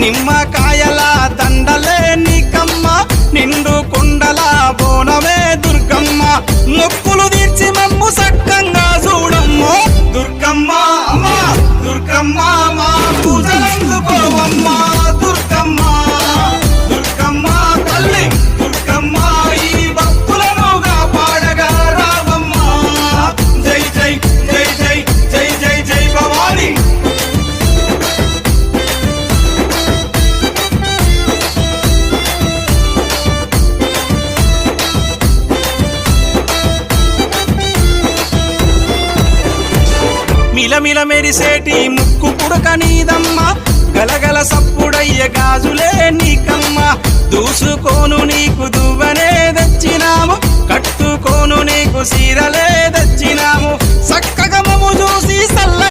నిమ్మకాయల దండలే నీకమ్మ నిండు కుండల బోనమే దుర్గమ్మ. మొక్కులు తీర్చి మమ్ము సక్కంగా చూడమ్మో. దుర్గమ్మ అమ్మ దుర్గమ్మ ఇలమిల మెరిసేటి ముక్కు పుడక నీదమ్మ. గలగల సప్పుడయ్య గాజులే నీకమ్మ. దూసుకోను నీకు